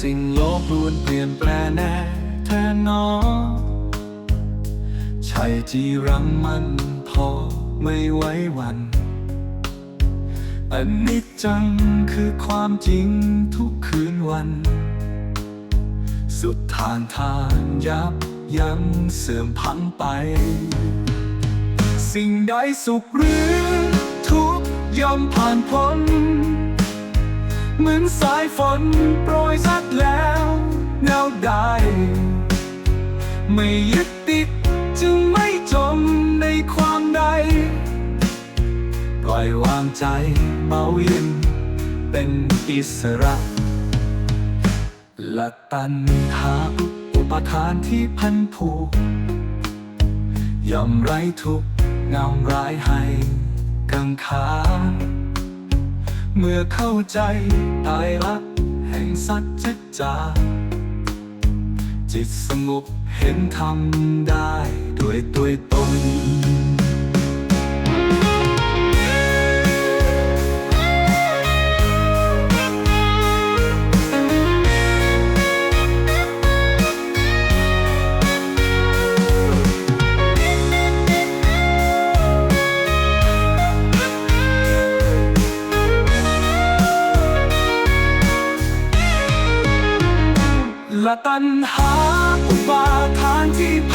ปรวนเปลี่ยนแปลแน่แท้นอใช่จีรังมันพอไม่ไว้วันอันนี้จังคือความจริงทุกคืนวัน สุดทานทานยับยั้งเสื่อมพังไป สิ่งใดสุขหรือทุกข์ย่อมผ่านพ้น เหมือนสายฝนโปรยซัดแล้วแนวได้ไม่ยึดติดจึงไม่จมในความใด ปล่อยวางใจเบาเย็นเป็นอิสระละตันหาอุปทานที่พันผูกยอมไร้ทุกเงาร้ายให้กังขา เมื่อเข้าใจตายรักแห่งสัจจา จิตสงบเห็นทำได้ด้วยตัวตน ละตันหาอุปาทานที่พ